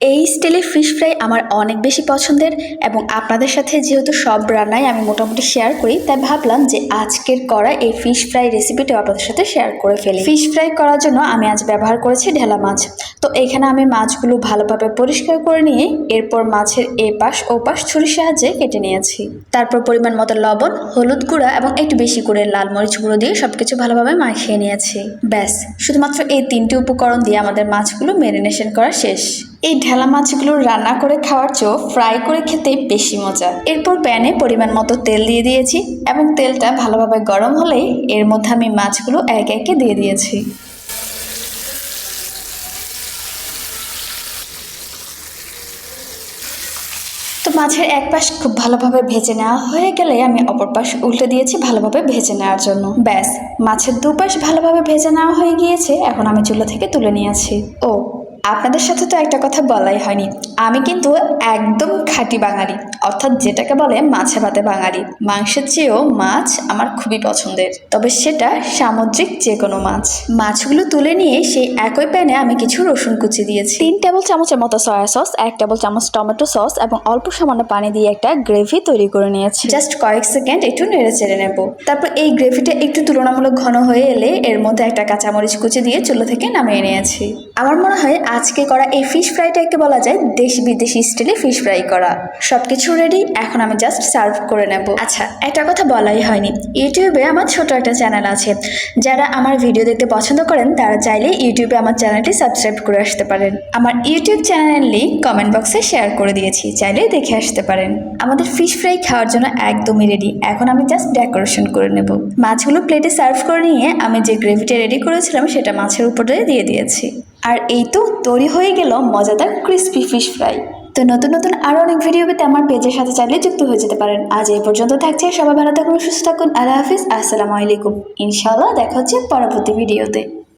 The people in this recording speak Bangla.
এই স্টাইলে ফিশ ফ্রাই আমার অনেক বেশি পছন্দের এবং আপনাদের সাথে যেহেতু সব রান্নাই আমি মোটামুটি শেয়ার করি, তাই ভাবলাম যে আজকের করা এই ফিশ ফ্রাই রেসিপিটা আপনাদের সাথে শেয়ার করে ফেলি। ফিশ ফ্রাই করার জন্য আমি আজ ব্যবহার করেছি ঢেলা মাছ। তো এখানে আমি মাছগুলো ভালোভাবে পরিষ্কার করে নিয়ে এরপর মাছের এ পাশ ও পাশ ছুরির সাহায্যে কেটে নিয়েছি। তারপর পরিমাণ মতো লবণ, হলুদ গুঁড়া এবং একটু বেশি করে লাল মরিচ গুঁড়ো দিয়ে সবকিছু ভালোভাবে মাখিয়ে নিয়েছি। ব্যাস, শুধুমাত্র এই তিনটি উপকরণ দিয়ে আমাদের মাছগুলো ম্যারিনেশন করা শেষ। এই ঢেলা মাছগুলো রান্না করে খাওয়ার চেয়েও ফ্রাই করে খেতে বেশি মজা। এরপর প্যানে পরিমাণ মতো তেল দিয়ে দিয়েছি এবং তেলটা ভালোভাবে গরম হলেই এর মধ্যে আমি মাছগুলো একে একে দিয়ে দিয়েছি। তো মাছের এক পাশ খুব ভালোভাবে ভেজে নেওয়া হয়ে গেলে আমি অপর পাশ উল্টে দিয়েছি ভালোভাবে ভেজে নেওয়ার জন্য। ব্যাস, মাছের দুপাশ ভালোভাবে ভেজে নেওয়া হয়ে গিয়েছে, এখন আমি চুলা থেকে তুলে নিয়েছি। ও আপনাদের সাথে তো একটা কথা বলাই হয়নি। আমি কিন্তু একদম খাঁটি বাঙালি, অর্থাৎ যেটাকে বলে মাছে ভাতে বাঙালি। মাংসের চেয়েও মাছ আমার খুবই পছন্দের। তবে সেটা সামুদ্রিক যে কোনো মাছ। মাছগুলো তুলে নিয়ে সেই একই প্যানে আমি কিছু রসুন কুচি দিয়েছি। তিন টেবিল চামচের মতো সয়া সস এক টেবিল চামচ টমেটো সস এবং অল্প সামান্য পানি দিয়ে একটা গ্রেভি তৈরি করে নিয়েছি। জাস্ট কয়েক সেকেন্ড একটু নেড়ে চেড়ে নেব। তারপর এই গ্রেভিটা একটু তুলনামূলক ঘন হয়ে এলে এর মধ্যে একটা কাঁচামরিচ কুচি দিয়ে চুলো থেকে নামিয়ে নিয়েছি। আমার মনে হয় আজকে করা এই ফিশ ফ্রাইটাকে বলা যায় দেশি বিদেশি স্টাইলে ফিশ ফ্রাই করা। সবকিছু রেডি এখন আমি জাস্ট সার্ভ করে নেব। আচ্ছা একটা কথা বলাই হয়নি। ইউটিউবে আমার ছোট একটা চ্যানেল আছে। যারা আমার ভিডিও দেখতে পছন্দ করেন, তারা চাইলে ইউটিউবে আমার চ্যানেলটি সাবস্ক্রাইব করে আসতে পারেন। আমার ইউটিউব চ্যানেলের লিঙ্ক কমেন্ট বক্সে শেয়ার করে দিয়েছি, চাইলে দেখে আসতে পারেন। আমাদের ফিশ ফ্রাই খাওয়ার জন্য একদমই রেডি এখন আমি জাস্ট ডেকোরেশন করে নেব। মাছগুলো প্লেটে সার্ভ করে নিয়ে আমি যে গ্রেভিটা রেডি করেছিলাম, সেটা মাছের উপরে দিয়ে দিয়েছি। আর এই তো তৈরি হয়ে গেল মজাদার ক্রিস্পি ফিশ ফ্রাই তো নতুন নতুন আরও অনেক ভিডিও পেতে আমার পেজের সাথে চাইলে যুক্ত হয়ে যেতে পারেন। আজ এই পর্যন্ত থাকছে, সবাই ভালো থাকুন, সুস্থ থাকুন, আল্লাহ হাফিজ, আসসালামু আলাইকুম। ইনশাআল্লাহ দেখা হচ্ছে পরবর্তী ভিডিওতে